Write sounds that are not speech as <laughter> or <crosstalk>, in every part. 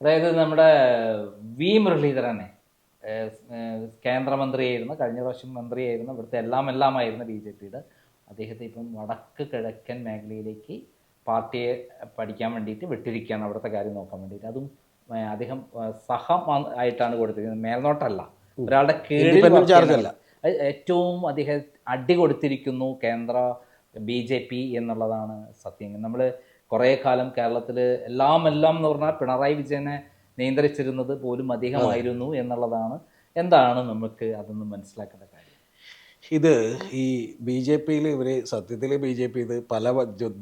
അതായത് നമ്മുടെ വി മുരളീധരനെ കേന്ദ്രമന്ത്രിയായിരുന്നു കഴിഞ്ഞ പ്രാവശ്യം മന്ത്രിയായിരുന്നു ഇവിടുത്തെ എല്ലാം എല്ലാമായിരുന്ന ബി ജെ പിയുടെ അദ്ദേഹത്തെ ഇപ്പം വടക്ക് കിഴക്കൻ മേഖലയിലേക്ക് പാർട്ടിയെ പഠിക്കാൻ വേണ്ടിയിട്ട് വിട്ടിരിക്കുകയാണ് അവിടുത്തെ കാര്യം നോക്കാൻ വേണ്ടിയിട്ട്. അതും അദ്ദേഹം സഹ ആയിട്ടാണ് കൊടുത്തിരിക്കുന്നത്. മേൽനോട്ടല്ല. ഒരാളുടെ കീഴിൽ ഏറ്റവും അദ്ദേഹം അടി കൊടുത്തിരിക്കുന്നു കേന്ദ്ര ബി ജെ പി എന്നുള്ളതാണ് സത്യം. നമ്മൾ കുറേ കാലം കേരളത്തിൽ എല്ലാം എല്ലാം എന്ന് പറഞ്ഞാൽ പിണറായി വിജയനെ നിയന്ത്രിച്ചിരുന്നത് പോലും അധികമായിരുന്നു എന്നുള്ളതാണ്. എന്താണ് നമുക്ക് അതൊന്ന് മനസ്സിലാക്കേണ്ട കാര്യം? ഇത് ഈ ബി ജെ പിയിൽ ഇവർ സത്യത്തിൽ ബി ജെ പി ഇത് പല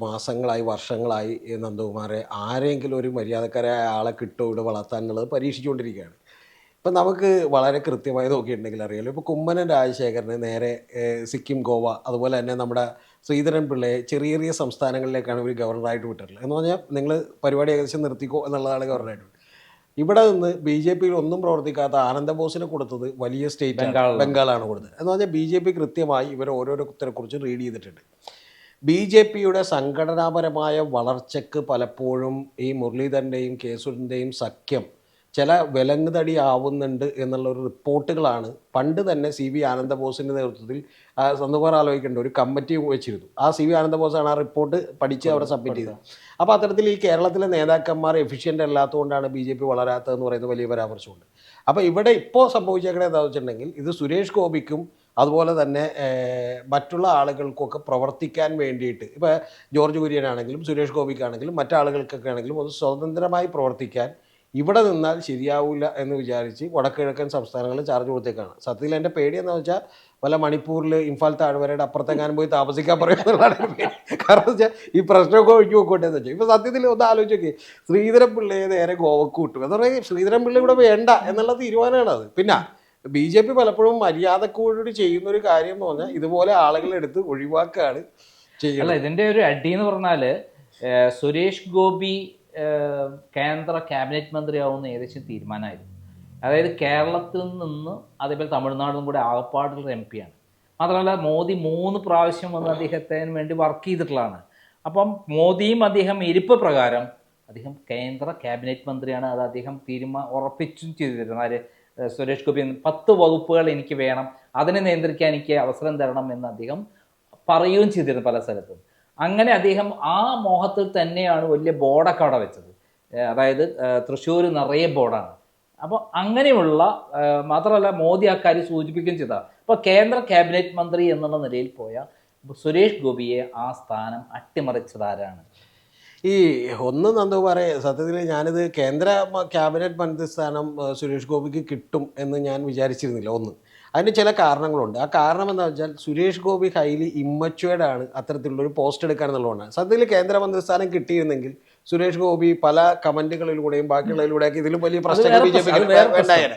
മാസങ്ങളായി വർഷങ്ങളായി നന്ദകുമാരെ ആരെങ്കിലും ഒരു മര്യാദക്കാരായ ആളെ കിട്ടോ ഇവിടെ വളർത്താൻ എന്നുള്ളത് പരീക്ഷിച്ചുകൊണ്ടിരിക്കുകയാണ്. ഇപ്പം നമുക്ക് വളരെ കൃത്യമായി നോക്കിയിട്ടുണ്ടെങ്കിൽ അറിയാലോ ഇപ്പോൾ കുമ്മനം രാജശേഖരന് നേരെ സിക്കിം ഗോവ അതുപോലെ തന്നെ നമ്മുടെ ശ്രീധരൻ പിള്ളയെ ചെറിയ ചെറിയ സംസ്ഥാനങ്ങളിലേക്കാണ് ഒരു ഗവർണറായിട്ട് വിട്ടിട്ടുള്ളത് എന്ന് പറഞ്ഞാൽ നിങ്ങൾ പരിപാടി ഏകദേശം നിർത്തിക്കോ എന്നുള്ളതാണ് ഗവർണറായിട്ട്. ഇവിടെ നിന്ന് ബി ജെ പിയിൽ ഒന്നും പ്രവർത്തിക്കാത്ത ആനന്ദബോസിന് കൊടുത്തത് വലിയ സ്റ്റേറ്റ്. ബംഗാളാണ് കൊടുത്തത് എന്ന് പറഞ്ഞാൽ ബി ജെ പി കൃത്യമായി ഇവർ ഓരോരുത്തരെ കുറിച്ച് റീഡ് ചെയ്തിട്ടുണ്ട് ബി ജെ പിയുടെ സംഘടനാപരമായ വളർച്ചയ്ക്ക് പലപ്പോഴും ഈ മുരളീധരന്റെയും കേസുരന്റെയും സഖ്യം ചില വിലങ്ങുതടി ആവുന്നുണ്ട് എന്നുള്ള ഒരു റിപ്പോർട്ടുകളാണ്. പണ്ട് തന്നെ സി വി ആനന്ദബോസിന്റെ നേതൃത്വത്തിൽ ആ, ആലോചിക്കേണ്ട ഒരു കമ്മിറ്റി വെച്ചിരുന്നു. ആ സി വി ആനന്ദബോസാണ് ആ റിപ്പോർട്ട് പഠിച്ച് അവിടെ സബ്മിറ്റ് ചെയ്തത്. അപ്പോൾ അത്തരത്തിൽ ഈ കേരളത്തിലെ നേതാക്കന്മാർ എഫിഷ്യന്റ് അല്ലാത്തതുകൊണ്ടാണ് ബി ജെ പി വളരാത്തതെന്ന് പറയുന്ന വലിയ പരാമർശമുണ്ട്. അപ്പോൾ ഇവിടെ ഇപ്പോൾ സംഭവിച്ചേക്കണേ എന്താ വെച്ചിട്ടുണ്ടെങ്കിൽ ഇത് സുരേഷ് ഗോപിക്കും അതുപോലെ തന്നെ മറ്റുള്ള ആളുകൾക്കൊക്കെ പ്രവർത്തിക്കാൻ വേണ്ടിയിട്ട് ഇപ്പോൾ ജോർജ് കുര്യനാണെങ്കിലും സുരേഷ് ഗോപിക്കാണെങ്കിലും മറ്റാളുകൾക്കൊക്കെ ആണെങ്കിലും ഒന്ന് സ്വതന്ത്രമായി പ്രവർത്തിക്കാൻ ഇവിടെ നിന്നാൽ ശരിയാവില്ല എന്ന് വിചാരിച്ച് വടക്കിഴക്കൻ സംസ്ഥാനങ്ങളിൽ ചാർജ് കൊടുത്തേക്കാണ്. സത്യത്തിൽ എന്റെ പേടി എന്ന് വെച്ചാൽ വല്ല മണിപ്പൂരിൽ ഇംഫാൽ താഴ്വരയുടെ അപ്പുറത്തെങ്ങാനും പോയി താമസിക്കാൻ പേടി. കാരണം വെച്ചാൽ ഈ പ്രശ്നമൊക്കെ ഒഴിഞ്ഞു പോയിക്കോട്ടെ എന്ന് വെച്ചാൽ ഇപ്പോൾ സത്യത്തിൽ ഒന്ന് ആലോചിച്ച് നോക്കി ശ്രീധരൻ പിള്ളയെ നേരെ ഗോവക്ക് വിട്ടു. എന്ന് പറഞ്ഞാൽ ശ്രീധരൻ പിള്ള ഇവിടെ വേണ്ട എന്നുള്ള തീരുമാനമാണ് അത്. പിന്നെ ബി ജെ പി പലപ്പോഴും മര്യാദക്കൂടി ചെയ്യുന്ന ഒരു കാര്യം എന്ന് പറഞ്ഞാൽ ഇതുപോലെ ആളുകളെ എടുത്ത് ഒഴിവാക്കുകയാണ് ചെയ്യുന്നത്. ഇതിന്റെ ഒരു അടി എന്ന് പറഞ്ഞാൽ സുരേഷ് ഗോപി കേന്ദ്ര ക്യാബിനറ്റ് മന്ത്രിയാവുന്ന ഏകദേശം തീരുമാനമായിരുന്നു. അതായത് കേരളത്തിൽ നിന്ന് അതേപോലെ തമിഴ്നാടും കൂടെ ആകപ്പാടുള്ള എം പിയാണ് മാത്രമല്ല മോദി മൂന്ന് പ്രാവശ്യം വന്ന് അദ്ദേഹത്തിന് വേണ്ടി വർക്ക് ചെയ്തിട്ടുള്ളതാണ്. അപ്പം മോദിയും അദ്ദേഹം ഇരിപ്പ് പ്രകാരം അദ്ദേഹം കേന്ദ്ര ക്യാബിനറ്റ് മന്ത്രിയാണ്. അത് അദ്ദേഹം തീരുമാ ഉറപ്പിച്ചും ചെയ്തിരുന്നു. ആര് സുരേഷ് ഗോപി പത്ത് വകുപ്പുകൾ എനിക്ക് വേണം. അതിനെ നിയന്ത്രിക്കാൻ എനിക്ക് അവസരം തരണം എന്ന് അദ്ദേഹം പറയുകയും ചെയ്തിരുന്നു പല സ്ഥലത്തും. അങ്ങനെ അദ്ദേഹം ആ മോഹത്തിൽ തന്നെയാണ് വലിയ ബോർഡൊക്കെ അവിടെ വെച്ചത്. അതായത് തൃശ്ശൂർ നിറയെ ബോർഡാണ്. അപ്പോൾ അങ്ങനെയുള്ള മാത്രമല്ല മോദി ആ കാര്യം സൂചിപ്പിക്കുകയും ചെയ്ത. അപ്പോൾ കേന്ദ്ര ക്യാബിനറ്റ് മന്ത്രി എന്നുള്ള നിലയിൽ പോയ സുരേഷ് ഗോപിയെ ആ സ്ഥാനം അട്ടിമറിച്ചതാരാണ് ഈ ഒന്ന് നന്ദു പറയേ സത്യത്തിൽ ഞാനിത് കേന്ദ്ര ക്യാബിനറ്റ് മന്ത്രി സ്ഥാനം സുരേഷ് ഗോപിക്ക് കിട്ടും എന്ന് ഞാൻ വിചാരിച്ചിരുന്നില്ല ഒന്ന്. അതിന് ചില കാരണങ്ങളുണ്ട്. ആ കാരണം എന്താ വെച്ചാൽ സുരേഷ് ഗോപി ഹൈലി ഇമ്മച്വേർഡ് ആണ് അത്തരത്തിലുള്ളൊരു പോസ്റ്റ് എടുക്കാൻ എന്നുള്ളതാണ്. സത്യത്തിൽ കേന്ദ്രമന്ത്രി സ്ഥാനം കിട്ടിയിരുന്നെങ്കിൽ സുരേഷ് ഗോപി പല കമന്റുകളിലൂടെയും ബാക്കിയുള്ളതിലൂടെയൊക്കെ ഇതിലും വലിയ പ്രശ്നങ്ങൾ ബി ജെ.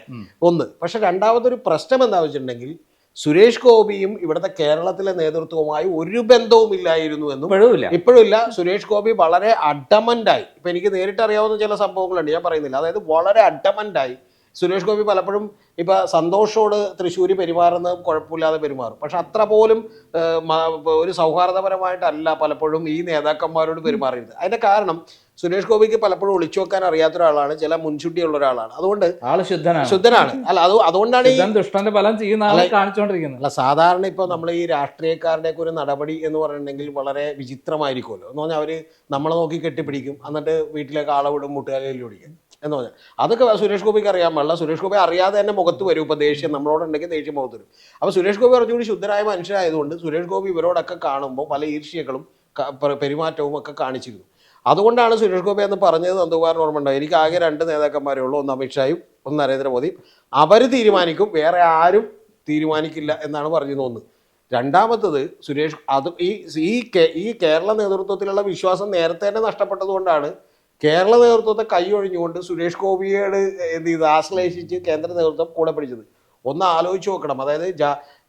ഉം. ഒന്ന് പക്ഷെ രണ്ടാമതൊരു പ്രശ്നം എന്താ വെച്ചിട്ടുണ്ടെങ്കിൽ സുരേഷ് ഗോപിയും ഇവിടുത്തെ കേരളത്തിലെ നേതൃത്വവുമായി ഒരു ബന്ധവുമില്ലായിരുന്നു എന്നും ഇപ്പോഴും ഇല്ല. ഇപ്പോഴും ഇല്ല. സുരേഷ് ഗോപി വളരെ അഡമന്റായി ഇപ്പൊ എനിക്ക് നേരിട്ട് അറിയാവുന്ന ചില സംഭവങ്ങളുണ്ട്. ഞാൻ പറയുന്നില്ല. അതായത് വളരെ അഡമന്റായി സുരേഷ് ഗോപി പലപ്പോഴും ഇപ്പം സന്തോഷോട് തൃശ്ശൂര് പെരുമാറുന്നത് കുഴപ്പമില്ലാതെ പെരുമാറും. പക്ഷെ അത്ര പോലും ഒരു സൗഹാർദ്ദപരമായിട്ടല്ല പലപ്പോഴും ഈ നേതാക്കന്മാരോട് പെരുമാറിയത് അതിന്റെ കാരണം സുരേഷ് ഗോപിക്ക് പലപ്പോഴും ഒളിച്ചു വെക്കാൻ അറിയാത്ത ഒരാളാണ് ചില മുൻചുട്ടിയുള്ള ഒരാളാണ്. അതുകൊണ്ട് ആൾ ശുദ്ധനാണ്. ശുദ്ധനാണ്. അല്ല അത് അതുകൊണ്ടാണ് ഈ ദുഷ്ടന്റെ ഫലം ചെയ്യുന്ന ആളെ കാണിച്ചുകൊണ്ടിരിക്കുന്നത് അല്ല സാധാരണ ഇപ്പോൾ നമ്മൾ ഈ രാഷ്ട്രീയക്കാരുടെയൊക്കെ ഒരു നടപടി എന്ന് പറഞ്ഞിട്ടുണ്ടെങ്കിൽ വളരെ വിചിത്രമായിരിക്കുമല്ലോ. എന്ന് പറഞ്ഞാൽ അവർ നമ്മളെ നോക്കി കെട്ടിപ്പിടിക്കും. എന്നിട്ട് വീട്ടിലേക്ക് ആളെ വിടും മുട്ടുകാലയിൽ പിടിക്കും എന്ന് പറഞ്ഞാൽ. അതൊക്കെ സുരേഷ് ഗോപിക്ക് അറിയാൻ പാടില്ല. സുരേഷ് ഗോപി അറിയാതെ തന്നെ മുഖത്ത് വരും. ഇപ്പോൾ ദേഷ്യം നമ്മളോടുണ്ടെങ്കിൽ ദേഷ്യം മുഖത്ത് വരും. അപ്പോൾ സുരേഷ് ഗോപി കുറച്ചുകൂടി ശുദ്ധരായ മനുഷ്യരായതുകൊണ്ട് സുരേഷ് ഗോപി ഇവരോടൊക്കെ കാണുമ്പോൾ പല ഈർഷ്യകളും പെരുമാറ്റവും ഒക്കെ കാണിച്ചിരുന്നു. അതുകൊണ്ടാണ് സുരേഷ് ഗോപി എന്ന് പറഞ്ഞത് നന്ദകുമാർ ഓർമ്മ ഉണ്ടാവും എനിക്ക് ആകെ രണ്ട് നേതാക്കന്മാരേ ഉള്ളൂ. ഒന്ന് അമിത്ഷായും ഒന്ന് നരേന്ദ്രമോദിയും അവർ തീരുമാനിക്കും. വേറെ ആരും തീരുമാനിക്കില്ല എന്നാണ് പറഞ്ഞു തോന്നുന്നത് രണ്ടാമത്തത് സുരേഷ് അത് ഈ ഈ കേരള നേതൃത്വത്തിലുള്ള വിശ്വാസം നേരത്തെ തന്നെ നഷ്ടപ്പെട്ടതുകൊണ്ടാണ് കേരള നേതൃത്വത്തെ കൈയൊഴിഞ്ഞുകൊണ്ട് സുരേഷ് ഗോപിയോട് എന്ത് ചെയ്ത്? ആശ്ലേഷിച്ച് കേന്ദ്ര നേതൃത്വം കൂടെ പിടിച്ചത്. ഒന്ന് ആലോചിച്ച് നോക്കണം. അതായത്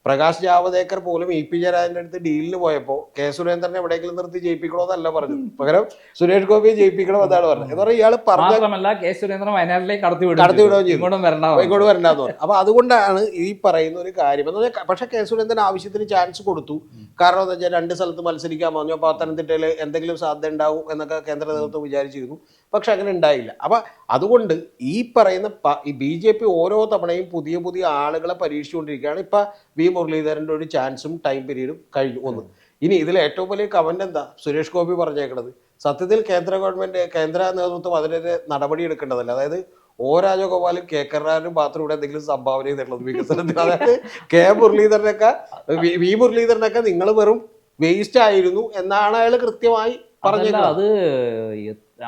പ്രകാശ് ജാവദേക്കർ പോലും ഇ പി ജയരാജന്റെ അടുത്ത് ഡീലിന് പോയപ്പോൾ കെ സുരേന്ദ്രനെ എവിടെയെങ്കിലും നിർത്തി ജയിപ്പിക്കണമെന്നല്ല പറഞ്ഞത്. പകരം സുരേഷ് ഗോപിയെ ജയിപ്പിക്കണം എന്നാണ് പറഞ്ഞത്. എന്ന് പറഞ്ഞാൽ ഇയാൾ പറഞ്ഞു കെ സുരേന്ദ്രൻ വയനാട്ടിലേക്ക് കടത്തി കടത്തി വിടുകയും ചെയ്തു. ഇങ്ങോട്ടും വരണ്ടെന്ന് പറഞ്ഞു. അപ്പൊ അതുകൊണ്ടാണ് ഈ പറയുന്ന ഒരു കാര്യം. എന്ന് പറഞ്ഞാൽ പക്ഷെ കെ സുരേന്ദ്രൻ ആവശ്യത്തിന് ചാൻസ് കൊടുത്തു. കാരണം എന്താ വെച്ചാൽ രണ്ട് സ്ഥലത്ത് മത്സരിക്കാൻ പറഞ്ഞു. പത്തനംതിട്ടയിൽ എന്തെങ്കിലും സാധ്യത ഉണ്ടാവും എന്നൊക്കെ കേന്ദ്ര നേതൃത്വം വിചാരിച്ചിരുന്നു. പക്ഷെ അങ്ങനെ ഉണ്ടായില്ല. അപ്പൊ അതുകൊണ്ട് ഈ പറയുന്ന ബി ജെ പി ഓരോ തവണയും പുതിയ പുതിയ ആളുകളെ പരീക്ഷിച്ചുകൊണ്ടിരിക്കുകയാണ്. ഇപ്പൊ വി മുരളീധരന്റെ ഒരു ചാൻസും ടൈം പീരീഡും കഴിഞ്ഞു ഒന്ന് ഇനി ഇതിൽ ഏറ്റവും വലിയ കമന്റ് എന്താ? സുരേഷ് ഗോപി പറഞ്ഞേക്കുന്നത് സത്യത്തിൽ കേന്ദ്ര ഗവൺമെന്റ് കേന്ദ്ര നേതൃത്വം അതിനെതിരെ നടപടി എടുക്കേണ്ടതല്ല. അതായത് ഓ രാജഗോപാലും കെ കരുണാകരനും മാത്രം ഇവിടെ എന്തെങ്കിലും സംഭാവന ചെയ്തിട്ടുള്ളത് വികസനത്തിന്. അതായത് കെ മുരളീധരനൊക്കെ വി- മുരളീധരനൊക്കെ നിങ്ങൾ വെറും വേസ്റ്റ് ആയിരുന്നു എന്നാണ് അയാൾ കൃത്യമായി പറഞ്ഞത് അത്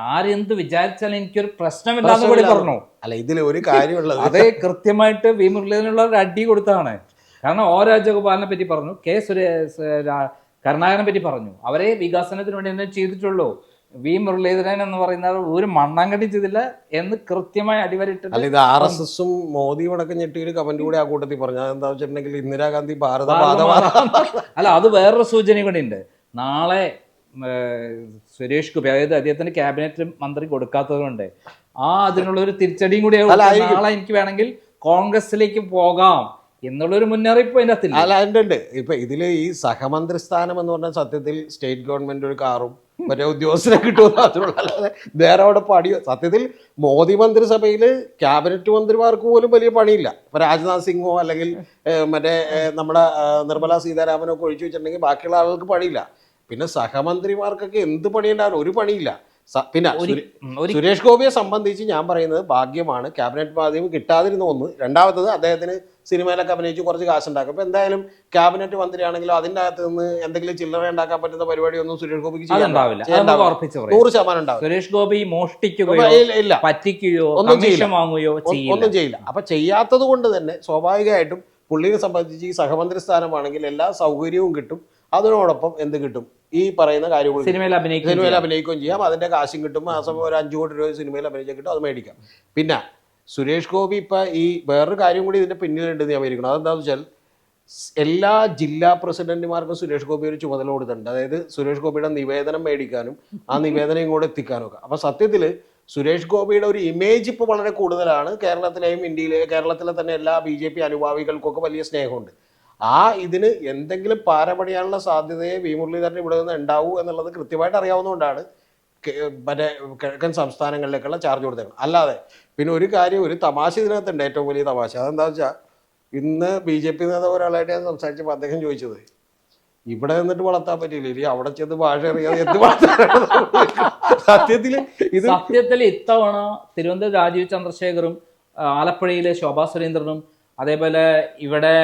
ആരെന്ത് വിചാരിച്ചാലും എനിക്കൊരു പ്രശ്നമില്ലാന്ന് കൂടി പറഞ്ഞു. അല്ല ഇതിൽ ഒരു കാര്യമുള്ളത് അത് കൃത്യമായിട്ട് വി മുരളീധരനുള്ള ഒരു അടി കൊടുത്താണ്. കാരണം ഓ രാജഗോപാലിനെ പറ്റി പറഞ്ഞു കെ സുരേഷ് കരുണാകരനെ പറ്റി പറഞ്ഞു. അവരെ വികസനത്തിന് വേണ്ടി തന്നെ ചെയ്തിട്ടുള്ളൂ. വി. മുരളീധരൻ എന്ന് പറയുന്ന ഒരു മണ്ണാങ്കട്ടി ചെയ്തില്ല എന്ന് കൃത്യമായി അടിവരിട്ട് അല്ല ഇത് ആർ എസ് എസും മോദിയും അടക്കം ഞെട്ടിയൊരു കമന്റ് കൂടി ആ കൂട്ടത്തിൽ പറഞ്ഞു. എന്താ വെച്ചിട്ടുണ്ടെങ്കിൽ ഇന്ദിരാഗാന്ധി ഭാരത <laughs> അല്ല അത് വേറൊരു സൂചന കൂടി ഉണ്ട്. നാളെ സുരേഷ് ഗോപി അതായത് അദ്ദേഹത്തിന് ക്യാബിനറ്റ് മന്ത്രി കൊടുക്കാത്തതുകൊണ്ട് ആ അതിനുള്ള ഒരു തിരിച്ചടിയും കൂടി. നാളെ എനിക്ക് വേണമെങ്കിൽ കോൺഗ്രസിലേക്ക് പോകാം. എന്നുള്ളൊരു മുന്നറിയിപ്പ് അതിന്റെ അകത്തില്ല അല്ല അതിന്റെ ഉണ്ട് ഇപ്പൊ ഇതിൽ ഈ സഹമന്ത്രി സ്ഥാനം എന്ന് പറഞ്ഞാൽ സത്യത്തിൽ സ്റ്റേറ്റ് ഗവൺമെന്റ് ഒരു കാറും മറ്റേ ഉദ്യോഗസ്ഥരെ കിട്ടുമെന്ന് മാത്രമല്ല അല്ലാതെ വേറെ അവിടെ പണിയോ സത്യത്തിൽ മോദി മന്ത്രിസഭയിൽ ക്യാബിനറ്റ് മന്ത്രിമാർക്ക് പോലും വലിയ പണിയില്ല. ഇപ്പൊ രാജ്നാഥ് സിംഗോ അല്ലെങ്കിൽ മറ്റേ നമ്മുടെ നിർമ്മല സീതാരാമനോ ഒക്കെ ഒഴിച്ചു വെച്ചിട്ടുണ്ടെങ്കിൽ ബാക്കിയുള്ള ആളുകൾക്ക് പണിയില്ല. പിന്നെ സഹമന്ത്രിമാർക്കൊക്കെ എന്ത് പണിയുണ്ടാവും ഒരു പണിയില്ല. പിന്നെ സുരേഷ് ഗോപിയെ സംബന്ധിച്ച് ഞാൻ പറയുന്നത് ഭാഗ്യമാണ്. ക്യാബിനറ്റ് പദവി കിട്ടാതിരുന്ന ഒന്ന്. രണ്ടാമത്തത് അദ്ദേഹത്തിന് സിനിമയിലൊക്കെ അഭിനയിച്ച് കുറച്ച് കാശുണ്ടാക്കും. അപ്പൊ എന്തായാലും ക്യാബിനറ്റ് മന്ത്രിയാണെങ്കിലും അതിന്റെ അകത്ത് നിന്ന് എന്തെങ്കിലും ചില്ലറ ഉണ്ടാക്കാൻ പറ്റുന്ന പരിപാടി ഒന്നും സുരേഷ് ഗോപിക്ക് നൂറ് ശതമാനം ഉണ്ടാവും സുരേഷ് ഗോപി മോഷ്ടിക്കുകയോ ഇല്ല- പറ്റിക്കുകയോ ഒന്നും. വാങ്ങുകയോ ഒന്നും ചെയ്യില്ല. അപ്പൊ ചെയ്യാത്തത് കൊണ്ട് തന്നെ സ്വാഭാവികമായിട്ടും പുള്ളിയെ സംബന്ധിച്ച് ഈ സഹമന്ത്രി സ്ഥാനമാണെങ്കിൽ എല്ലാ സൗകര്യവും കിട്ടും. അതിനോടൊപ്പം എന്ത് കിട്ടും? ഈ പറയുന്ന കാര്യങ്ങൾ സിനിമയിൽ അഭിനയിക്കും സിനിമയിൽ അഭിനയിക്കുകയും ചെയ്യാം. അതിന്റെ കാശും കിട്ടും. മാസം ഒരു അഞ്ചു കോടി രൂപ സിനിമയിൽ അഭിനയിച്ചാൽ കിട്ടും. അത് മേടിക്കാം. പിന്നെ സുരേഷ് ഗോപി ഇപ്പൊ ഈ വേറൊരു കാര്യം കൂടി ഇതിന്റെ പിന്നിലുണ്ട് ഞാൻ വിചാരിക്കണം അതെന്താന്ന് വെച്ചാൽ എല്ലാ ജില്ലാ പ്രസിഡന്റുമാർക്കും സുരേഷ് ഗോപി ഒരു ചുമതല കൊടുത്തിട്ടുണ്ട്. അതായത് സുരേഷ് ഗോപിയുടെ നിവേദനം മേടിക്കാനും ആ നിവേദനം ഇങ്ങോട്ട് എത്തിക്കാനും ഒക്കെ. അപ്പൊ സത്യത്തിൽ സുരേഷ് ഗോപിയുടെ ഒരു ഇമേജ് ഇപ്പോൾ വളരെ കൂടുതലാണ്. കേരളത്തിലെയും ഇന്ത്യയിലെ കേരളത്തിലെ തന്നെ എല്ലാ ബി ജെ പി അനുഭാവികൾക്കൊക്കെ വലിയ സ്നേഹമുണ്ട്. ആ ഇതിന് എന്തെങ്കിലും പാരപണിയാനുള്ള സാധ്യതയെ വി മുരളീധരൻ ഇവിടെ നിന്ന് ഉണ്ടാവൂ എന്നുള്ളത് കൃത്യമായിട്ട് അറിയാവുന്നതുകൊണ്ടാണ് മറ്റേ കിഴക്കൻ സംസ്ഥാനങ്ങളിലേക്കുള്ള ചാർജ് കൊടുത്തേക്കണം അല്ലാതെ പിന്നെ ഒരു കാര്യം ഒരു തമാശ ഇതിനകത്തുണ്ട് ഏറ്റവും വലിയ തമാശ. അതെന്താ വെച്ചാൽ ഇന്ന് ബി ജെ പി നേതാവ് ഒരാളായിട്ട് ഞാൻ സംസാരിച്ചപ്പോൾ അദ്ദേഹം ചോദിച്ചത് ഇവിടെ നിന്നിട്ട് വളർത്താൻ പറ്റില്ല? ഇനി അവിടെ ചെന്ന് ഭാഷ അറിയാതെ എന്ത് സത്യത്തിൽ ഇത് സത്യത്തിൽ ഇത്തവണ തിരുവനന്തപുരം രാജീവ് ചന്ദ്രശേഖറും ആലപ്പുഴയിലെ ശോഭാ സുരേന്ദ്രനും അതേപോലെ ഇവിടെ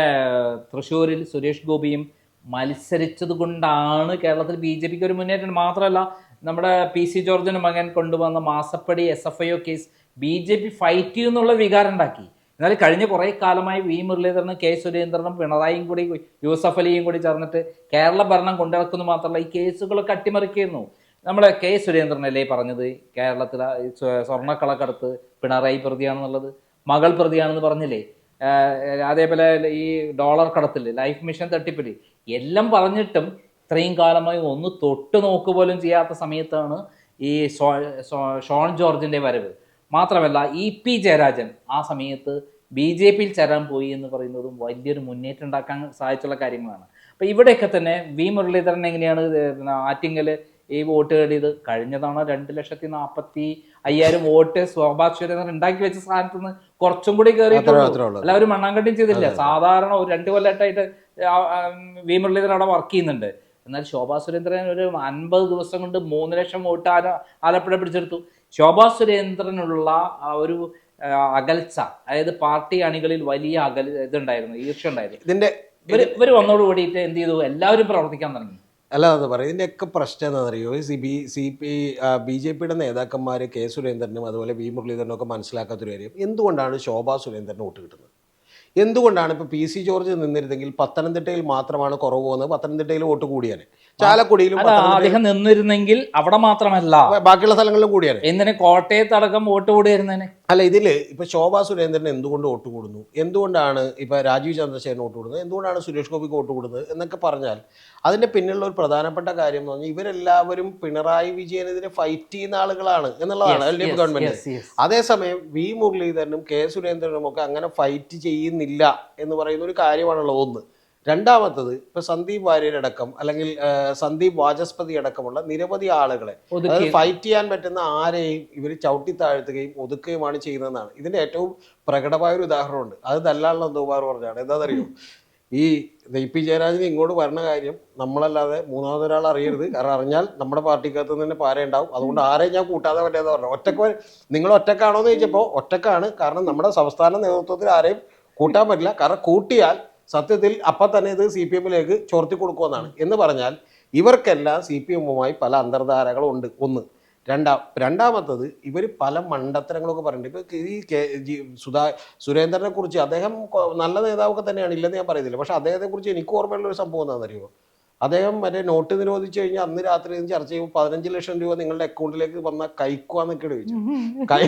തൃശ്ശൂരിൽ സുരേഷ് ഗോപിയും മത്സരിച്ചത് കൊണ്ടാണ് കേരളത്തിൽ ബി ജെ പിക്ക് ഒരു മുന്നേറ്റം. മാത്രമല്ല നമ്മുടെ പി സി ജോർജിന് മകൻ കൊണ്ടുവന്ന മാസപ്പടി S F I O case B J P fight ചെയ്യുന്നുള്ള വികാരം ഉണ്ടാക്കി. എന്നാൽ കഴിഞ്ഞ കുറേ കാലമായി വി മുരളീധരനും കെ സുരേന്ദ്രനും പിണറായിയും കൂടി യൂസഫ് അലിയും കൂടി ചേർന്നിട്ട് കേരള ഭരണം കൊണ്ടിറക്കുന്നു മാത്രമല്ല ഈ കേസുകളൊക്കെ അട്ടിമറിക്കുന്നു. നമ്മളെ കെ സുരേന്ദ്രനല്ലേ പറഞ്ഞത്? കേരളത്തിലെ സ്വർണക്കളക്കടുത്ത് സ്വ- സ്വർണക്കളക്കടത്ത് പിണറായി പ്രതിയാണെന്നുള്ളത്? മകൾ പ്രതിയാണെന്ന് പറഞ്ഞില്ലേ? അതേപോലെ ഈ ഡോളർ കടത്തിൽ ലൈഫ് മിഷൻ തട്ടിപ്പിൽ എല്ലാം പറഞ്ഞിട്ടും ഇത്രയും കാലമായി ഒന്ന് തൊട്ട് നോക്ക് പോലും ചെയ്യാത്ത സമയത്താണ് ഈ ഷോൺ ജോർജിന്റെ വരവ്. മാത്രമല്ല ഇ പി ജയരാജൻ ആ സമയത്ത് ബി ജെ പിയിൽ ചേരാൻ പോയി എന്ന് പറയുന്നതും വലിയൊരു മുന്നേറ്റം ഉണ്ടാക്കാൻ സാധിച്ചുള്ള കാര്യങ്ങളാണ്. അപ്പൊ ഇവിടെയൊക്കെ തന്നെ വി മുരളീധരൻ എങ്ങനെയാണ് ആറ്റിങ്ങൽ ഈ വോട്ട് നേടിയത് കഴിഞ്ഞ തവണ രണ്ട് ലക്ഷത്തി നാൽപ്പത്തി അയ്യായിരം വോട്ട് സ്വാഭാവിക ഉണ്ടാക്കി വെച്ച സ്ഥാനത്ത് നിന്ന് കുറച്ചും കൂടി കയറിയിട്ടുള്ളൂ അല്ല അവർ മണ്ണാങ്കട്ടിയും ചെയ്തില്ല സാധാരണ ഒരു രണ്ട് കൊല്ലമായിട്ടായിട്ട് വി മുരളീധരൻ അവിടെ വർക്ക് ചെയ്യുന്നുണ്ട്. എന്നാൽ ശോഭാ സുരേന്ദ്രൻ ഒരു അൻപത് ദിവസം കൊണ്ട് മൂന്ന് ലക്ഷം വോട്ട് ആല ആലപ്പുഴ പിടിച്ചെടുത്തു. ശോഭാ സുരേന്ദ്രനുള്ള ഒരു അകൽച്ച അതായത് പാർട്ടി അണികളിൽ വലിയ അകൽ ഇതുണ്ടായിരുന്നു ഈർഷ്യ ഉണ്ടായിരുന്നു. ഇതിന്റെ ഇവർ ഇവർ വന്നോട് കൂടിയിട്ട് എന്ത് ചെയ്തു? എല്ലാവരും പ്രവർത്തിക്കാൻ തുടങ്ങി. അല്ല അത് പറയും ഇതിന്റെയൊക്കെ പ്രശ്നം എന്താണെന്നറിയോ? C B C P B J പിയുടെ നേതാക്കന്മാർ കെ സുരേന്ദ്രനും അതുപോലെ വി മുരളീധരനും ഒക്കെ മനസ്സിലാക്കാത്തൊരു കാര്യം. എന്തുകൊണ്ടാണ് ശോഭാ സുരേന്ദ്രന് വോട്ട് കിട്ടുന്നത്? എന്തുകൊണ്ടാണ് ഇപ്പോൾ പി സി ജോർജ് നിന്നിരുന്നെങ്കിൽ പത്തനംതിട്ടയിൽ മാത്രമാണ് കുറവ് പോകുന്നത് പത്തനംതിട്ടയിൽ വോട്ട് കൂടിയാണ് ചാലക്കുടിയിലും അദ്ദേഹം നിന്നിരുന്നെങ്കിൽ അവിടെ മാത്രമല്ല. ബാക്കിയുള്ള സ്ഥലങ്ങളിലും കൂടിയാണ്. എന്തിന് കോട്ടയത്ത് അടക്കം വോട്ട് കൂടിയിരുന്നേനെ അല്ല ഇതിൽ ഇപ്പൊ ശോഭാ സുരേന്ദ്രൻ എന്തുകൊണ്ട് വോട്ട് കൂടുന്നു? എന്തുകൊണ്ടാണ് ഇപ്പൊ രാജീവ് ചന്ദ്രശേഖരൻ വോട്ട് കൂടുന്നത്? എന്തുകൊണ്ടാണ് സുരേഷ് ഗോപിക്ക് വോട്ട് കൂടുന്നത്? എന്നൊക്കെ പറഞ്ഞാൽ അതിന്റെ പിന്നിലുള്ള ഒരു പ്രധാനപ്പെട്ട കാര്യം എന്ന് പറഞ്ഞാൽ ഇവരെല്ലാവരും പിണറായി വിജയനെതിരെ ഫൈറ്റ് ചെയ്യുന്ന ആളുകളാണ് എന്നുള്ളതാണ് എൽ ഡി എഫ് ഗവൺമെന്റ്. അതേസമയം വി മുരളീധരനും കെ സുരേന്ദ്രനും ഒക്കെ അങ്ങനെ ഫൈറ്റ് ചെയ്യുന്നില്ല എന്ന് പറയുന്ന ഒരു കാര്യമാണുള്ളത് ഒന്ന്. രണ്ടാമത്തത് ഇപ്പൊ സന്ദീപ് വാര്യരടക്കം അല്ലെങ്കിൽ സന്ദീപ് വാചസ്പതി അടക്കമുള്ള നിരവധി ആളുകളെ അതായത് ഫൈറ്റ് ചെയ്യാൻ പറ്റുന്ന ആരെയും ഇവർ ചവിട്ടി താഴ്ത്തുകയും ഒതുക്കുകയുമാണ് ചെയ്യുന്നതെന്നാണ്. ഇതിന്റെ ഏറ്റവും പ്രകടമായ ഒരു ഉദാഹരണമുണ്ട്. അത് ദല്ലാളിന് എന്തോമാർ പറഞ്ഞാണ്. എന്താണെന്നറിയോ? ഈ പി ജയരാജന് ഇങ്ങോട്ട് വരണ കാര്യം നമ്മളല്ലാതെ മൂന്നാമതൊരാൾ അറിയരുത്. കാരണം അറിഞ്ഞാൽ നമ്മുടെ പാർട്ടിക്കകത്ത് തന്നെ പാരയുണ്ടാവും അതുകൊണ്ട് ആരെയും ഞാൻ കൂട്ടാതെ പറ്റാതെ പറഞ്ഞു. ഒറ്റയ്ക്ക് നിങ്ങൾ ഒറ്റക്കാണോ എന്ന് ചോദിച്ചപ്പോൾ ഒറ്റക്കാണ്. കാരണം നമ്മുടെ സംസ്ഥാന നേതൃത്വത്തിൽ ആരെയും കൂട്ടാൻ പറ്റില്ല. കാരണം കൂട്ടിയാൽ സത്യത്തിൽ അപ്പം തന്നെ ഇത് സി പി എമ്മിലേക്ക് ചോർത്തി കൊടുക്കുമെന്നാണ്. എന്ന് പറഞ്ഞാൽ ഇവർക്കെല്ലാം സി പി എമ്മുമായി പല അന്തർധാരകളും ഉണ്ട്. ഒന്ന്. രണ്ടാം രണ്ടാമത്തത് ഇവർ പല മണ്ടത്തരങ്ങളൊക്കെ പറയുന്നുണ്ട്. ഇപ്പോൾ ഈ കെ ജി സുധാ സുരേന്ദ്രനെ കുറിച്ച് അദ്ദേഹം നല്ല നേതാവൊക്കെ തന്നെയാണ് ഇല്ലെന്ന് ഞാൻ പറയുന്നില്ല പക്ഷേ അദ്ദേഹത്തെക്കുറിച്ച് എനിക്ക് ഓർമ്മയുള്ള ഒരു സംഭവം എന്താണെന്നറിയോ അദ്ദേഹം മറ്റേ നോട്ട് നിരോധിച്ചു കഴിഞ്ഞാൽ അന്ന് രാത്രി ചർച്ച ചെയ്യുമ്പോൾ പതിനഞ്ച് ലക്ഷം രൂപ നിങ്ങളുടെ അക്കൗണ്ടിലേക്ക് വന്ന കൈക്കുവാന്നൊക്കെ ചോദിച്ചു. കൈ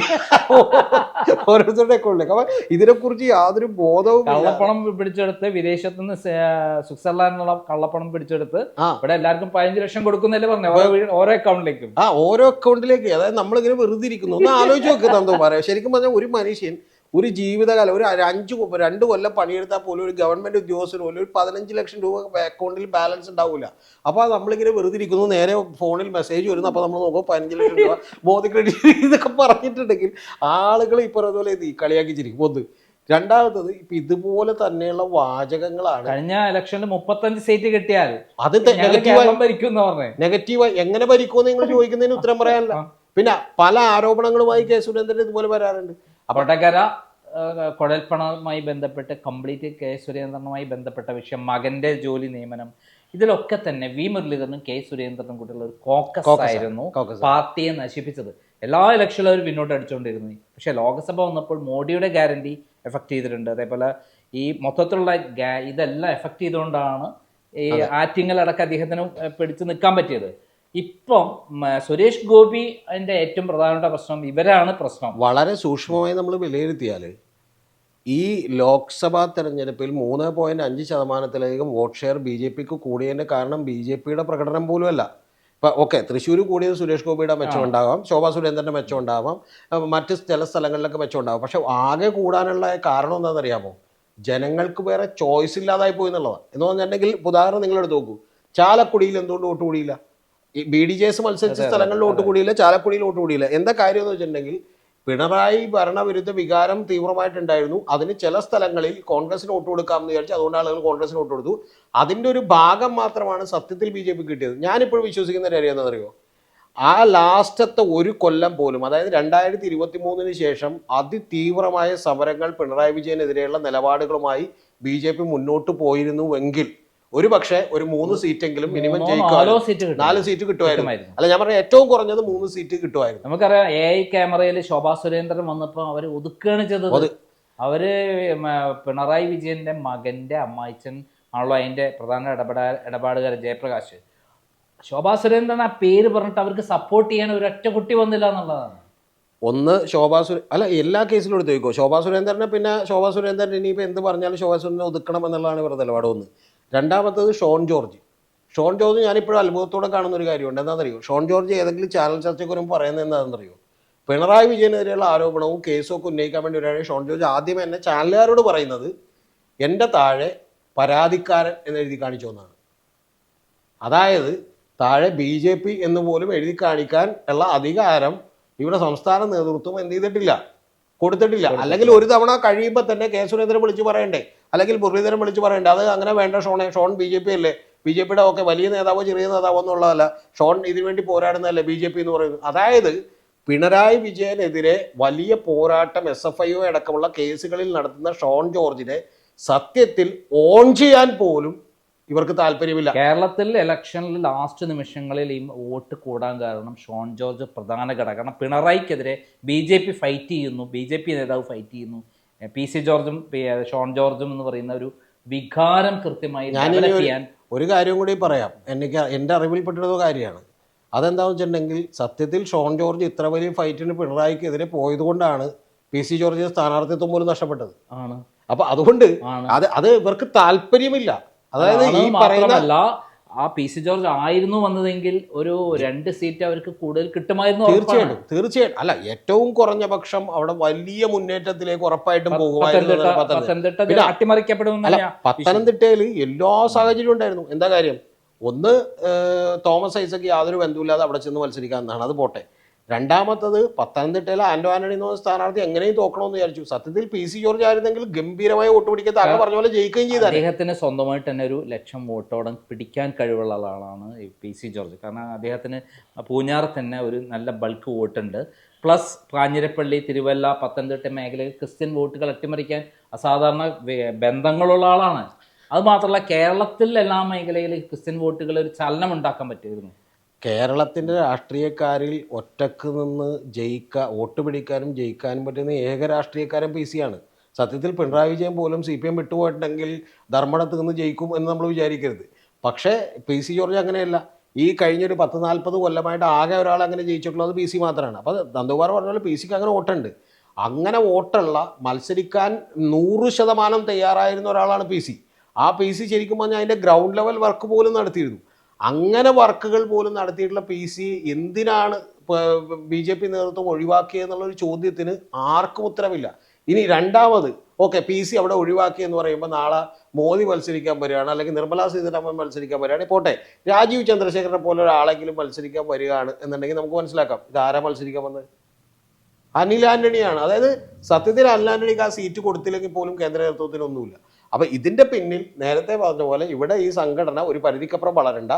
ഓരോരുത്തരുടെ അക്കൗണ്ടിലേക്ക്. അപ്പൊ ഇതിനെക്കുറിച്ച് യാതൊരു ബോധവും ഇല്ല. കള്ളപ്പണം പിടിച്ചെടുത്ത് വിദേശത്ത് നിന്ന് സ്വിറ്റ്സർലാൻഡിനുള്ള സ്വിറ്റ്സർലാൻഡിലുള്ള കള്ളപ്പണം പിടിച്ചെടുത്ത് ഇവിടെ എല്ലാവർക്കും പതിനഞ്ച് ലക്ഷം കൊടുക്കുന്നല്ലേ പറഞ്ഞു? ഓരോ അക്കൗണ്ടിലേക്കും. ആ ഓരോ അക്കൗണ്ടിലേക്ക്. അതായത് നമ്മളിങ്ങനെ വെറുതെ ഇരിക്കുന്നു. ഒന്ന് ആലോചിച്ച് നോക്കുക തന്തോ പറയാം. ശരിക്കും പറഞ്ഞാൽ ഒരു മനുഷ്യൻ ഒരു ജീവിതകാലം ഒരു അഞ്ച് രണ്ട് കൊല്ലം പണിയെടുത്താൽ പോലും ഒരു ഗവൺമെന്റ് ഉദ്യോഗസ്ഥന് പോലും ഒരു പതിനഞ്ച് ലക്ഷം രൂപ അക്കൗണ്ടിൽ ബാലൻസ് ഉണ്ടാവില്ല അപ്പോൾ നമ്മളിങ്ങനെ വെറുതെ ഇരിക്കുന്നു. നേരെ ഫോണിൽ മെസ്സേജ് വരുന്നു. അപ്പോൾ നമ്മൾ നോക്കുമ്പോൾ പതിനഞ്ച് ലക്ഷം രൂപ മോദി ക്രെഡിറ്റ് <laughs> ഇതൊക്കെ പറഞ്ഞിട്ടുണ്ടെങ്കിൽ ആളുകൾ ഈ പറഞ്ഞ ഇത് കളിയാക്കി ചിരിക്കും ഒന്ന് രണ്ടാമത്തത് ഇപ്പൊ ഇതുപോലെ തന്നെയുള്ള വാചകങ്ങളാണ്. കഴിഞ്ഞ ഇലക്ഷനിൽ മുപ്പത്തഞ്ച് സീറ്റ് കിട്ടിയാൽ അത് നെഗറ്റീവായി എങ്ങനെ ഭരിക്കുമെന്ന് നിങ്ങൾ ചോദിക്കുന്നതിന് ഉത്തരം പറയാനില്ല. പിന്നെ പല ആരോപണങ്ങളുമായി കെ സുരേന്ദ്രൻ ഇതുപോലെ വരാറുണ്ട്. കൊടകര കുഴൽപ്പണവുമായി ബന്ധപ്പെട്ട് കംപ്ലീറ്റ് കെ സുരേന്ദ്രനുമായി ബന്ധപ്പെട്ട വിഷയം മകന്റെ ജോലി നിയമനം ഇതിലൊക്കെ തന്നെ വി മുരളീധരനും കെ സുരേന്ദ്രനും കൂടിയുള്ള ഒരു കോക്കസ് ആയിരുന്നു പാർട്ടിയെ നശിപ്പിച്ചത്. എല്ലാ ഇലക്ഷനിലും അവർ പിന്നോട്ട് അടിച്ചുകൊണ്ടിരുന്നു പക്ഷെ ലോക്സഭ വന്നപ്പോൾ മോഡിയുടെ ഗ്യാരണ്ടി എഫക്ട് ചെയ്തിട്ടുണ്ട്. അതേപോലെ ഈ മൊത്തത്തിലുള്ള ഇതെല്ലാം എഫക്ട് ചെയ്തുകൊണ്ടാണ് ഈ ആറ്റിങ്ങലടക്കം അദ്ദേഹത്തിന് പിടിച്ചു നിൽക്കാൻ പറ്റിയത്. ഇപ്പം സുരേഷ് ഗോപി അതിന്റെ ഏറ്റവും പ്രധാനപ്പെട്ട പ്രശ്നം ഇവരാണ് പ്രശ്നം. വളരെ സൂക്ഷ്മമായി നമ്മൾ വിലയിരുത്തിയാൽ ഈ ലോക്സഭാ തെരഞ്ഞെടുപ്പിൽ മൂന്ന് പോയിന്റ് അഞ്ച് ശതമാനത്തിലധികം വോട്ട് ഷെയർ ബി ജെ പിക്ക് കൂടിയതിന്റെ കാരണം ബി ജെ പിയുടെ പ്രകടനം പോലുമല്ല. ഇപ്പം ഓക്കെ തൃശ്ശൂർ കൂടിയത് സുരേഷ് ഗോപിയുടെ മെച്ചം ഉണ്ടാവാം ശോഭാ സുരേന്ദ്രന്റെ മെച്ചം ഉണ്ടാവാം മറ്റ് ചില സ്ഥലങ്ങളിലൊക്കെ മെച്ചം ഉണ്ടാവാം പക്ഷേ ആകെ കൂടാനുള്ള കാരണം എന്താണെന്നറിയാമോ? ജനങ്ങൾക്ക് വേറെ ചോയ്സ് ഇല്ലാതായി പോയി എന്നുള്ളതാണ്. എന്ന് പറഞ്ഞിട്ടുണ്ടെങ്കിൽ ഉദാഹരണം നിങ്ങളെടുത്ത് നോക്കൂ. ചാലക്കുടിയിൽ എന്തുകൊണ്ട് വോട്ട് കൂടിയില്ല? ഈ ബി ഡി ജെ എസ് മത്സരിച്ച സ്ഥലങ്ങളിൽ വോട്ട് കൂടിയില്ല ചാലക്കുടിയിൽ വോട്ട് കൂടിയില്ല. എന്താ കാര്യം എന്ന് വെച്ചിട്ടുണ്ടെങ്കിൽ പിണറായി ഭരണവിരുദ്ധ വികാരം തീവ്രമായിട്ടുണ്ടായിരുന്നു. അതിന് ചില സ്ഥലങ്ങളിൽ കോൺഗ്രസിന് വോട്ട് കൊടുക്കാമെന്ന് വിചാരിച്ചു അതുകൊണ്ട് ആളുകൾ കോൺഗ്രസിന് വോട്ട് കൊടുത്തു. അതിന്റെ ഒരു ഭാഗം മാത്രമാണ് സത്യത്തിൽ ബി ജെ പി കിട്ടിയത്. ഞാനിപ്പോഴും വിശ്വസിക്കുന്ന ഒരു കാര്യം എന്താണെന്നറിയോ? ആ ലാസ്റ്റത്തെ ഒരു കൊല്ലം പോലും അതായത് രണ്ടായിരത്തി ഇരുപത്തി മൂന്നിന് ശേഷം അതിതീവ്രമായ സമരങ്ങൾ പിണറായി വിജയനെതിരെയുള്ള നിലപാടുകളുമായി ബി ജെ പി മുന്നോട്ട് പോയിരുന്നുവെങ്കിൽ ഒരു പക്ഷേ ഒരു മൂന്ന് സീറ്റെങ്കിലും മിനിമം ജയിക്കും നാല് സീറ്റ് കിട്ടുമായിരുന്നു. കിട്ടുമായിരുന്നു. അല്ല ഞാൻ പറഞ്ഞ ഏറ്റവും കുറഞ്ഞത് മൂന്ന് സീറ്റ് കിട്ടുമായിരുന്നു. നമുക്കറിയാം എ ഐ ക്യാമറയിൽ ശോഭാ സുരേന്ദ്രൻ വന്നപ്പോൾ അവർ ഒതുക്കുകയാണ് ചെയ്തത്. അവർ പിണറായി വിജയന്റെ മകന്റെ അമ്മായിച്ചൻ ആണല്ലോ അതിന്റെ പ്രധാന ഇടപെടാ ഇടപാടുകാരൻ ജയപ്രകാശ്. ശോഭാ സുരേന്ദ്രൻ ആ പേര് പറഞ്ഞിട്ട് അവർക്ക് സപ്പോർട്ട് ചെയ്യാൻ ഒരൊറ്റ കുട്ടി വന്നില്ല എന്നുള്ളതാണ്. ഒന്ന് ശോഭാ സുരേ അല്ല എല്ലാ കേസിലും എടുത്ത് ചോദിക്കോ? ശോഭാ സുരേന്ദ്രനെ പിന്നെ ശോഭാ സുരേന്ദ്രൻ ഇനിയിപ്പോൾ എന്ത് പറഞ്ഞാലും ശോഭാ സുരേന്ദ്രനെ ഒതുക്കണം എന്നുള്ളതാണ് ഇവരുടെ നിലപാട് ഒന്ന്. രണ്ടാമത്തത് ഷോൺ ജോർജ്. ഷോൺ ജോർജ് ഞാനിപ്പോഴും അത്ഭുതത്തോടെ കാണുന്ന ഒരു കാര്യമുണ്ട്. എന്താണെന്നറിയോ? ഷോൺ ജോർജ് ഏതെങ്കിലും ചാനൽ ചർച്ചയ്ക്ക് വരുമ്പോൾ പറയുന്നത് എന്താണെന്നറിയോ? പിണറായി വിജയനെതിരെയുള്ള ആരോപണവും കേസും ഒക്കെ ഉന്നയിക്കാൻ വേണ്ടി ഒരാളെ ഷോൺ ജോർജ് ആദ്യം എന്നെ ചാനലുകാരോട് പറയുന്നത് എന്റെ താഴെ പരാതിക്കാരൻ എന്ന് എഴുതി കാണിച്ചു എന്നാണ് അതായത് താഴെ ബി ജെ പി എന്ന് പോലും എഴുതി കാണിക്കാൻ ഉള്ള അധികാരം ഇവിടെ സംസ്ഥാന നേതൃത്വം എന്ത് ചെയ്തിട്ടില്ല. കൊടുത്തിട്ടില്ല. അല്ലെങ്കിൽ ഒരു തവണ കഴിയുമ്പോൾ തന്നെ കെ സുരേന്ദ്രൻ വിളിച്ച് പറയണ്ടേ? അല്ലെങ്കിൽ മുരളീധരൻ വിളിച്ച് പറയണ്ട അത് അങ്ങനെ വേണ്ട ഷോണെ ഷോൺ ബി ജെ പി അല്ലേ? ബി ജെ പിയുടെ ഒക്കെ വലിയ നേതാവോ ചെറിയ നേതാവോ എന്നുള്ളതല്ല. ഷോൺ ഇതിനുവേണ്ടി പോരാടുന്നതല്ലേ ബി ജെ പി എന്ന് പറയുന്നത്? അതായത് പിണറായി വിജയനെതിരെ വലിയ പോരാട്ടം എസ് എഫ് ഐ ഒ അടക്കമുള്ള കേസുകളിൽ നടത്തുന്ന ഷോൺ ജോർജിനെ സത്യത്തിൽ ഓൺ ചെയ്യാൻ പോലും ഇവർക്ക് താല്പര്യമില്ല. കേരളത്തിൽ ഇലക്ഷനിൽ ലാസ്റ്റ് നിമിഷങ്ങളിൽ ഈ വോട്ട് കൂടാൻ കാരണം ഷോൺ ജോർജ് പ്രധാന ഘടകം. പിണറായിക്കെതിരെ ബി ജെ പി ഫൈറ്റ് ചെയ്യുന്നു ബി ജെ പി നേതാവ് ഫൈറ്റ് ചെയ്യുന്നു. പി സി ജോർജും ഷോൺ ജോർജും എന്ന് പറയുന്ന ഒരു വികാരം കൃത്യമായി ചെയ്യാൻ ഒരു കാര്യം കൂടി പറയാം. എനിക്ക് എന്റെ അറിവിൽപ്പെട്ടൊരു കാര്യമാണ്. അതെന്താണെന്ന് വെച്ചിട്ടുണ്ടെങ്കിൽ സത്യത്തിൽ ഷോൺ ജോർജ് ഇത്ര വലിയ ഫൈറ്റിന് പിണറായിക്കെതിരെ പോയതുകൊണ്ടാണ് പി സി ജോർജിന് സ്ഥാനാർത്ഥിത്വം പോലും നഷ്ടപ്പെട്ടത്. ആണ്. അപ്പൊ അതുകൊണ്ട് അത് അത് ഇവർക്ക് താല്പര്യമില്ല. അതായത് ഈ പറയുന്ന ആ പി സി ജോർജ് ആയിരുന്നു വന്നതെങ്കിൽ ഒരു രണ്ട് സീറ്റ് അവർക്ക് കൂടുതൽ കിട്ടുമായിരുന്നു. തീർച്ചയായിട്ടും തീർച്ചയായിട്ടും. അല്ല ഏറ്റവും കുറഞ്ഞ പക്ഷം അവിടെ വലിയ മുന്നേറ്റത്തിലേക്ക് ഉറപ്പായിട്ടും പോകുമായിരുന്നു പത്തനംതിട്ടയിൽ എല്ലാ സാഹചര്യവും ഉണ്ടായിരുന്നു. എന്താ കാര്യം? ഒന്ന് തോമസ് ഐസക്ക് യാതൊരു ബന്ധമില്ലാതെ അവിടെ ചെന്ന് മത്സരിക്കാമെന്നാണ് അത് പോട്ടെ. രണ്ടാമത്തത് പത്തനംതിട്ടയിലെ ആന്റോ ആന്റണി എന്ന് പറഞ്ഞ സ്ഥാനാർത്ഥി എങ്ങനെയും തോക്കണമെന്ന് വിചാരിച്ചു. സത്യത്തിൽ പി സി ജോർജ് ആയിരുന്നെങ്കിൽ ഗംഭീരമായ വോട്ട് പിടിക്കാൻ താങ്കൾ പറഞ്ഞ പോലെ ജയിക്കുകയും ചെയ്താൽ അദ്ദേഹത്തിന് സ്വന്തമായിട്ട് തന്നെ ഒരു ലക്ഷം വോട്ടോടം പിടിക്കാൻ കഴിവുള്ള ആളാണ് പി സി ജോർജ്. കാരണം അദ്ദേഹത്തിന് പൂഞ്ഞാർ തന്നെ ഒരു നല്ല ബൾക്ക് വോട്ടുണ്ട്. പ്ലസ് കാഞ്ഞിരപ്പള്ളി തിരുവല്ല പത്തനംതിട്ട മേഖലയിൽ ക്രിസ്ത്യൻ വോട്ടുകൾ അട്ടിമറിക്കാൻ അസാധാരണ ബന്ധങ്ങളുള്ള ആളാണ്. അത് മാത്രമല്ല കേരളത്തിൽ എല്ലാ മേഖലയിലും ക്രിസ്ത്യൻ വോട്ടുകൾ ഒരു ചലനം ഉണ്ടാക്കാൻ പറ്റുമായിരുന്നു കേരളത്തിന്റെ രാഷ്ട്രീയക്കാരിൽ ഒറ്റയ്ക്ക് നിന്ന് ജയിക്കാൻ വോട്ട് പിടിക്കാനും ജയിക്കാനും പറ്റുന്ന ഏക രാഷ്ട്രീയക്കാരൻ പി സി ആണ്. സത്യത്തിൽ പിണറായി വിജയൻ പോലും സി പി എം വിട്ടുപോയിട്ടുണ്ടെങ്കിൽ ധർമ്മടത്ത് നിന്ന് ജയിക്കും എന്ന് നമ്മൾ വിചാരിക്കരുത്. പക്ഷേ പി സി ജോർജ് അങ്ങനെയല്ല. ഈ കഴിഞ്ഞൊരു പത്ത് നാൽപ്പത് കൊല്ലമായിട്ട് ആകെ ഒരാൾ അങ്ങനെ ജയിച്ചിട്ടുള്ളത് പി സി മാത്രമാണ്. അപ്പോൾ നന്ദകുമാർ പറഞ്ഞ പോലെ പി സിക്ക് അങ്ങനെ വോട്ടുണ്ട്. അങ്ങനെ വോട്ടുള്ള മത്സരിക്കാൻ നൂറ് ശതമാനം തയ്യാറായിരുന്ന ഒരാളാണ് പി സി. ആ പി സി ശരിക്കും പറഞ്ഞാൽ അതിന്റെ ഗ്രൗണ്ട് ലെവൽ വർക്ക് പോലും നടത്തിയിരുന്നു. അങ്ങനെ വർക്കുകൾ പോലും നടത്തിയിട്ടുള്ള പി സി എന്തിനാണ് ബി ജെ പി നേതൃത്വം ഒഴിവാക്കിയെന്നുള്ളൊരു ചോദ്യത്തിന് ആർക്കും ഉത്തരവില്ല. ഇനി രണ്ടാമത് ഓക്കെ പി സി അവിടെ ഒഴിവാക്കി എന്ന് പറയുമ്പോൾ നാളെ മോദി മത്സരിക്കാൻ വരികയാണ് അല്ലെങ്കിൽ നിർമ്മലാ സീതാരാമൻ മത്സരിക്കാൻ വരികയാണ്. പോട്ടെ രാജീവ് ചന്ദ്രശേഖരനെ പോലെ ഒരാളെങ്കിലും മത്സരിക്കാൻ വരികയാണ് എന്നുണ്ടെങ്കിൽ നമുക്ക് മനസ്സിലാക്കാം ഇത് ആരാ മത്സരിക്കാൻ വന്നത്? അനിൽ ആന്റണിയാണ്. അതായത് സത്യത്തിൽ അനിൽ ആന്റണിക്ക് ആ സീറ്റ് കൊടുത്തില്ലെങ്കിൽ പോലും കേന്ദ്ര നേതൃത്വത്തിനൊന്നുമില്ല അപ്പൊ ഇതിന്റെ പിന്നിൽ നേരത്തെ പറഞ്ഞ പോലെ ഇവിടെ ഈ സംഘടന ഒരു പരിധിക്കപ്പുറം വളരണ്ട.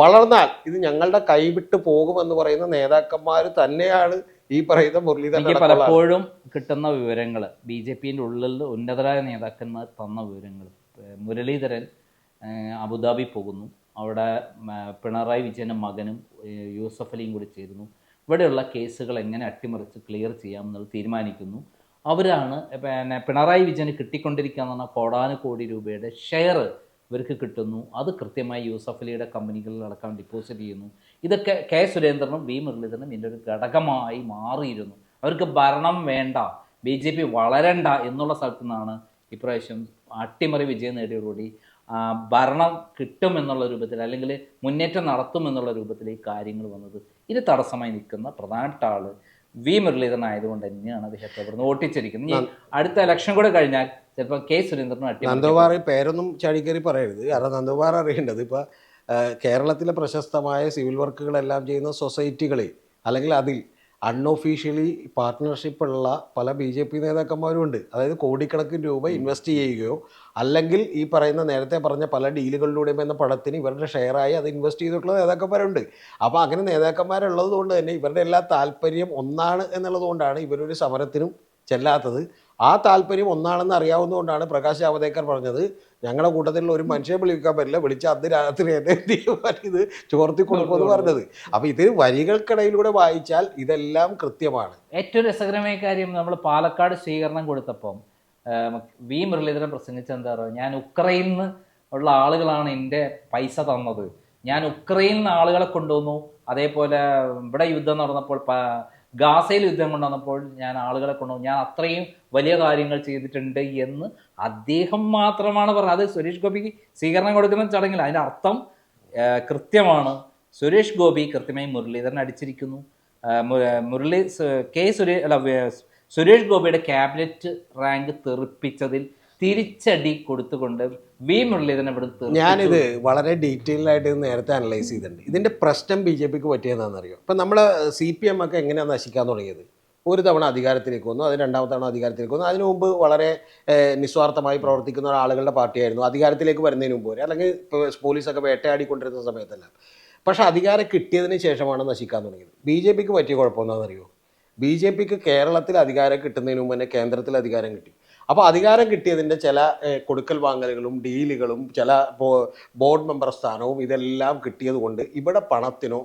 വളർന്നാൽ ഇത് ഞങ്ങളുടെ കൈവിട്ട് പോകുമെന്ന് പറയുന്ന നേതാക്കന്മാർ തന്നെയാണ് ഈ പറയുന്ന മുരളീധരൻ പലപ്പോഴും കിട്ടുന്ന വിവരങ്ങൾ ബി ജെ പിന്റെ ഉള്ളിൽ ഉന്നതരായ നേതാക്കന്മാർ തന്ന വിവരങ്ങൾ മുരളീധരൻ അബുദാബി പോകുന്നു. അവിടെ പിണറായി വിജയന്റെ മകനും യൂസഫലിയും യൂസഫ് അലിയും കൂടി ചേരുന്നു. ഇവിടെയുള്ള കേസുകൾ എങ്ങനെ അട്ടിമറിച്ച് ക്ലിയർ ചെയ്യാമെന്നുള്ളത് തീരുമാനിക്കുന്നു. അവരാണ് പിന്നെ പിണറായി വിജയന് കിട്ടിക്കൊണ്ടിരിക്കുക എന്ന് പറഞ്ഞാൽ കോടാനുകോടി രൂപയുടെ ഷെയർ ഇവർക്ക് കിട്ടുന്നു. അത് കൃത്യമായി യൂസഫ് അലിയുടെ കമ്പനികളിൽ അടക്കം ഡിപ്പോസിറ്റ് ചെയ്യുന്നു. ഇതൊക്കെ കെ സുരേന്ദ്രനും വി മുരളീധരനും ഇതിന്റെ ഒരു ഘടകമായി മാറിയിരുന്നു. അവർക്ക് ഭരണം വേണ്ട ബി ജെ പി വളരണ്ട എന്നുള്ള സ്ഥലത്തു നിന്നാണ് ഇപ്രാവശ്യം അട്ടിമറി വിജയം നേടിയതോടുകൂടി ഭരണം കിട്ടും എന്നുള്ള രൂപത്തിൽ അല്ലെങ്കിൽ മുന്നേറ്റം നടത്തും എന്നുള്ള രൂപത്തിൽ ഈ കാര്യങ്ങൾ വന്നത്. ഇത് തടസ്സമായി നിൽക്കുന്ന പ്രധാനപ്പെട്ട ആൾ വി മുരളീധരൻ ആയതുകൊണ്ട് തന്നെയാണ് അദ്ദേഹത്തെ അവിടുന്ന് ഓട്ടിച്ചിരിക്കുന്നത്. അടുത്ത ഇലക്ഷൻ കൂടെ കഴിഞ്ഞാൽ ചിലപ്പോൾ കെ അട്ടിമറി നന്ദകുമാർ പേരൊന്നും ചാടിക്കറി പറയരുത്. കാരണം നന്ദകുമാർ അറിയേണ്ടത് ഇപ്പോൾ കേരളത്തിലെ പ്രശസ്തമായ സിവിൽ വർക്കുകളെല്ലാം ചെയ്യുന്ന സൊസൈറ്റികളിൽ അല്ലെങ്കിൽ അതിൽ അൺഒഫീഷ്യലി പാർട്ട്ണർഷിപ്പ് ഉള്ള പല ബി ജെ പി നേതാക്കന്മാരും ഉണ്ട് അതായത് കോടിക്കണക്കിന് രൂപ ഇൻവെസ്റ്റ് ചെയ്യുകയോ അല്ലെങ്കിൽ ഈ പറയുന്ന നേരത്തെ പറഞ്ഞ പല ഡീലുകളിലൂടെയും എന്ന പടത്തിന് ഇവരുടെ ഷെയറായി അത് ഇൻവെസ്റ്റ് ചെയ്തിട്ടുള്ള നേതാക്കന്മാരുണ്ട്. അപ്പോൾ അങ്ങനെ നേതാക്കന്മാരുള്ളത് കൊണ്ട് തന്നെ ഇവരുടെ എല്ലാ താല്പര്യം ഒന്നാണ് എന്നുള്ളതുകൊണ്ടാണ് ഇവരൊരു സമരത്തിനും ചെല്ലാത്തത്. ആ താല്പര്യം ഒന്നാണെന്ന് അറിയാവുന്നതുകൊണ്ടാണ് പ്രകാശ് ജാവദേക്കർ പറഞ്ഞത്. ഞങ്ങളുടെ കൂട്ടത്തിലുള്ള ഒരു മനുഷ്യനെ വിളിക്കാൻ പറ്റില്ല. വിളിച്ച അന്ന് രാത്രി എന്നെ ഇത് ചോർത്തി കൊടുക്കുമെന്ന് പറഞ്ഞത്. അപ്പൊ ഇത് വരികൾക്കിടയിലൂടെ വായിച്ചാൽ ഇതെല്ലാം കൃത്യമാണ്. ഏറ്റവും രസകരമായ കാര്യം നമ്മൾ പാലക്കാട് സ്വീകരണം കൊടുത്തപ്പം വി മുരളീധരൻ പ്രസംഗിച്ച എന്താ പറയുക ഞാൻ ഉക്രൈനിൽ ഉള്ള ആളുകളാണ് എന്റെ പൈസ തന്നത്. ഞാൻ ഉക്രൈനിൽ നിന്ന് ആളുകളെ കൊണ്ടുവന്നു. അതേപോലെ ഇവിടെ യുദ്ധം നടന്നപ്പോൾ ഗാസയിൽ യുദ്ധം കൊണ്ടുവന്നപ്പോൾ ഞാൻ ആളുകളെ കൊണ്ടുവന്നു. ഞാൻ അത്രയും വലിയ കാര്യങ്ങൾ ചെയ്തിട്ടുണ്ട് എന്ന് അദ്ദേഹം മാത്രമാണ് പറഞ്ഞത്. അത് സുരേഷ് ഗോപിക്ക് സ്വീകരണം കൊടുക്കുന്ന ചടങ്ങിൽ. അതിന്റെ അർത്ഥം കൃത്യമാണ്. സുരേഷ് ഗോപി കൃത്യമായി മുരളീധരൻ അടിച്ചിരിക്കുന്നു. മുരളി കെ സുരേ അല്ല സുരേഷ് ഗോപിയുടെ ക്യാബിനറ്റ് റാങ്ക് തെറിപ്പിച്ചതിൽ തിരിച്ചടി കൊടുത്തുകൊണ്ട് വി മുരളീധരൻ ഇവിടെ. ഞാനിത് വളരെ ഡീറ്റെയിൽ ആയിട്ട് നേരത്തെ അനലൈസ് ചെയ്തിട്ടുണ്ട്. ഇതിന്റെ പ്രശ്നം ബി ജെ പിക്ക് പറ്റിയതാണെന്നറിയോ? ഇപ്പം നമ്മൾ സി പി എം ഒക്കെ എങ്ങനെയാണ് നശിക്കാൻ തുടങ്ങിയത്? ഒരു തവണ അധികാരത്തിലേക്ക് വന്നു അത് രണ്ടാമത്തെ തവണ അധികാരത്തിലേക്ക് വന്നു. അതിനു മുമ്പ് വളരെ നിസ്വാർത്ഥമായി പ്രവർത്തിക്കുന്ന ആളുകളുടെ പാർട്ടിയായിരുന്നു. അധികാരത്തിലേക്ക് വരുന്നതിന് മുമ്പ് വരെ അല്ലെങ്കിൽ പോലീസൊക്കെ വേട്ടയാടിക്കൊണ്ടിരുന്ന സമയത്തെല്ലാം. പക്ഷെ അധികാരം കിട്ടിയതിന് ശേഷമാണ് നശിക്കാൻ തുടങ്ങിയത്. ബി ജെ പിക്ക് പറ്റിയ കുഴപ്പമെന്താണെന്നറിയോ? ബി ജെ പിക്ക് കേരളത്തിൽ അധികാരം കിട്ടുന്നതിന് മുമ്പ് തന്നെ കേന്ദ്രത്തിൽ അധികാരം കിട്ടി. അപ്പോൾ അധികാരം കിട്ടിയതിന്റെ ചില കൊടുക്കൽ വാങ്ങലുകളും ഡീലുകളും ചില ബോർഡ് മെമ്പർ സ്ഥാനവും ഇതെല്ലാം കിട്ടിയത് കൊണ്ട് ഇവിടെ പണത്തിനോ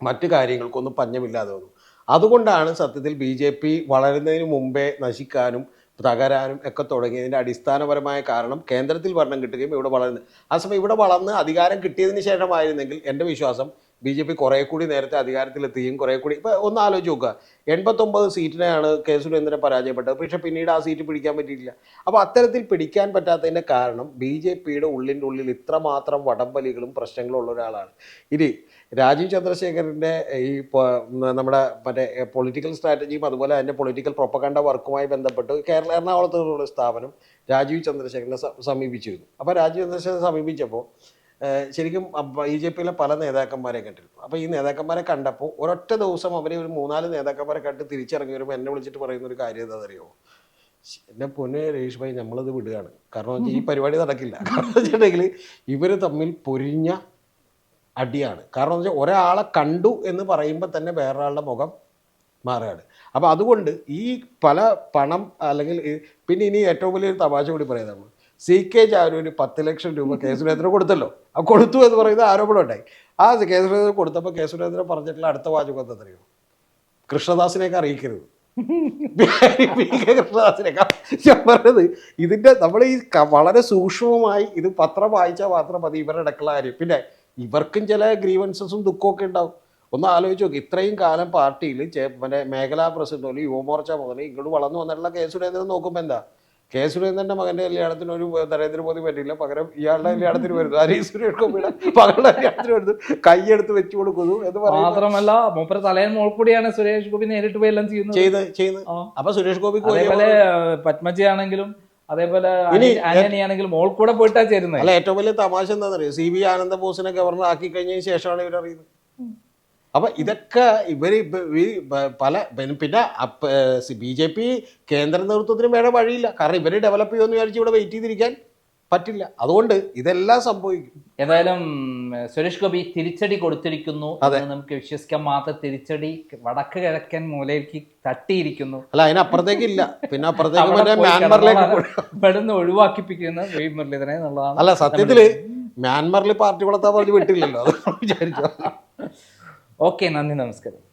മറ്റു കാര്യങ്ങൾക്കൊന്നും പഞ്ഞമില്ലാതെ വന്നു. അതുകൊണ്ടാണ് സത്യത്തിൽ ബി ജെ പി വളരുന്നതിന് മുമ്പേ നശിക്കാനും തകരാനും ഒക്കെ തുടങ്ങിയതിന്റെ അടിസ്ഥാനപരമായ കാരണം കേന്ദ്രത്തിൽ ഭരണം കിട്ടുകയും ഇവിടെ വളർന്ന്. ആ സമയം ഇവിടെ വളർന്ന് അധികാരം കിട്ടിയതിന് ശേഷമായിരുന്നെങ്കിൽ എന്റെ വിശ്വാസം ബി ജെ പി കുറെ കൂടി നേരത്തെ അധികാരത്തിലെത്തുകയും കുറെ കൂടി ഇപ്പൊ ഒന്ന് ആലോചിച്ച് നോക്കുക. എൺപത്തൊമ്പത് സീറ്റിനെയാണ് കെ സുരേന്ദ്രൻ പരാജയപ്പെട്ടത്. പക്ഷെ പിന്നീട് ആ സീറ്റ് പിടിക്കാൻ പറ്റിയിട്ടില്ല. അപ്പോൾ അത്തരത്തിൽ പിടിക്കാൻ പറ്റാത്തതിന്റെ കാരണം ബി ജെ പിയുടെ ഉള്ളിന്റെ ഉള്ളിൽ ഇത്രമാത്രം വടംവലികളും പ്രശ്നങ്ങളും ഉള്ള ഒരാളാണ്. ഇനി രാജീവ് ചന്ദ്രശേഖരന്റെ ഈ നമ്മുടെ മറ്റേ പൊളിറ്റിക്കൽ സ്ട്രാറ്റജിയും അതുപോലെ അതിന്റെ പൊളിറ്റിക്കൽ പ്രൊപ്പകണ്ട വർക്കുമായി ബന്ധപ്പെട്ട് കേരള എറണാകുളത്തുള്ള സ്ഥാപനം രാജീവ് ചന്ദ്രശേഖരനെ സമീപിച്ചിരുന്നു. അപ്പോൾ രാജീവ് ചന്ദ്രശേഖരനെ സമീപിച്ചപ്പോൾ ശരിക്കും ബി ജെ പിയിലെ പല നേതാക്കന്മാരെ കണ്ടിരുന്നു. അപ്പോൾ ഈ നേതാക്കന്മാരെ കണ്ടപ്പോൾ ഒരൊറ്റ ദിവസം അവരെ ഒരു മൂന്നാൽ നേതാക്കന്മാരെ കണ്ട് തിരിച്ചിറങ്ങി വരുമ്പോൾ എന്നെ വിളിച്ചിട്ട് പറയുന്ന ഒരു കാര്യം എന്താ എന്താണെന്നറിയോ എന്റെ പൊന്നെ രേഷ് ഭായി നമ്മളത് വിടുകയാണ്. കാരണം ഈ പരിപാടി നടക്കില്ല. കാരണം വെച്ചിട്ടുണ്ടെങ്കിൽ ഇവർ തമ്മിൽ പൊരിഞ്ഞ അടിയാണ്. കാരണം എന്ന് വെച്ചാൽ ഒരാളെ കണ്ടു എന്ന് പറയുമ്പോൾ തന്നെ വേറൊരാളുടെ മുഖം മാറുകയാണ്. അപ്പോൾ അതുകൊണ്ട് ഈ പല പണം അല്ലെങ്കിൽ പിന്നെ ഇനി ഏറ്റവും വലിയൊരു തമാശ കൂടി പറയുന്നത് സി കെ ചാരുവിന് പത്ത് ലക്ഷം രൂപ കെ സുരേന്ദ്രൻ കൊടുത്തല്ലോ. ആ കൊടുത്തു എന്ന് പറയുന്ന ആരോപണം ഉണ്ടായി ആ കെ സുരേന്ദ്രൻ കൊടുത്തപ്പോൾ കെ സുരേന്ദ്രൻ പറഞ്ഞിട്ടുള്ള അടുത്ത വാചകം എന്താ അറിയോ? കൃഷ്ണദാസിനെയൊക്കെ അറിയിക്കരുത്. പറഞ്ഞത് ഇതിന്റെ നമ്മൾ ഈ വളരെ സൂക്ഷ്മമായി ഇത് പത്രം വായിച്ചാൽ മാത്രം മതി ഇവരുടെ ഇടക്കുള്ള കാര്യം. പിന്നെ ഇവർക്കും ചില ഗ്രീവൻസസും ദുഃഖമൊക്കെ ഉണ്ടാവും. ഒന്ന് ആലോചിച്ച് നോക്ക് ഇത്രയും കാലം പാർട്ടിയിൽ മറ്റേ മേഖലാ പ്രസിഡന്റ് പോലും യുവമോർച്ച മുതൽ ഇങ്ങോട്ട് വളർന്നു വന്നിട്ടുള്ള കെ സുരേന്ദ്രൻ നോക്കുമ്പോൾ എന്താ? കെ സുരേന്ദ്രന്റെ മകന്റെ കല്യാണത്തിന് ഒരു നരേന്ദ്രമോദി പറ്റില്ല പകരം ഇയാളുടെ കല്യാണത്തിന് വരുന്നു. ഹരീഷ് സുരേഷ് ഗോപിയുടെ മകളുടെ കല്യാണത്തിന് വരുന്നു. കൈയെടുത്ത് വെച്ചു കൊടുക്കുന്നു എന്ന് പറയുന്നത് മാത്രമല്ല മൂപ്പര തലയൻ മോൾ കൂടിയാണ് സുരേഷ് ഗോപി നേരിട്ട് പോയി എല്ലാം ചെയ്യുന്നത്. ചെയ്ത് ചെയ്യുന്നത് അപ്പൊ സുരേഷ് ഗോപി അതേപോലെ പത്മജി ആണെങ്കിലും അതേപോലെ മോൾ കൂടെ പോയിട്ടാ ചേരുന്നത് അല്ല ഏറ്റവും വലിയ തമാശ എന്താണെന്നറിയോ? സി ബി ആനന്ദ ബോസിനെ ഗവർണർ ആക്കി കഴിഞ്ഞതിന് ശേഷമാണ് ഇവർ അറിയുന്നത് അപ്പൊ ഇതൊക്കെ പ- പല പിന്നെ- ബി ജെ പി കേന്ദ്ര നേതൃത്വത്തിന് വേറെ വഴിയില്ല. കാരണം ഇവർ ഡെവലപ്പ് ചെയ്യുമെന്ന് വിചാരിച്ച് ഇവിടെ വെയിറ്റ് ചെയ്തിരിക്കാൻ പറ്റില്ല. അതുകൊണ്ട് ഇതെല്ലാം സംഭവിക്കും. ഏതായാലും സുരേഷ് ഗോപി തിരിച്ചടി കൊടുത്തിരിക്കുന്നു അതെ. നമുക്ക് വിശ്വസിക്കാൻ മാത്രം തിരിച്ചടി വടക്ക് കിഴക്കൻ മൂലയിലേക്ക് തട്ടിയിരിക്കുന്നു. അല്ല അതിനപ്പുറത്തേക്ക് ഇല്ല. പിന്നെ അപ്പുറത്തേക്ക് പെടുന്ന് ഒഴിവാക്കിപ്പിക്കുന്ന വി എന്നുള്ളതാണ് അല്ല സത്യത്തിൽ മ്യാൻമറിൽ പാർട്ടി വളർത്താൻ പറഞ്ഞ് വിട്ടില്ലല്ലോ. അത് വിചാരിച്ചു ഓക്കെ നന്ദി നമസ്കാരം.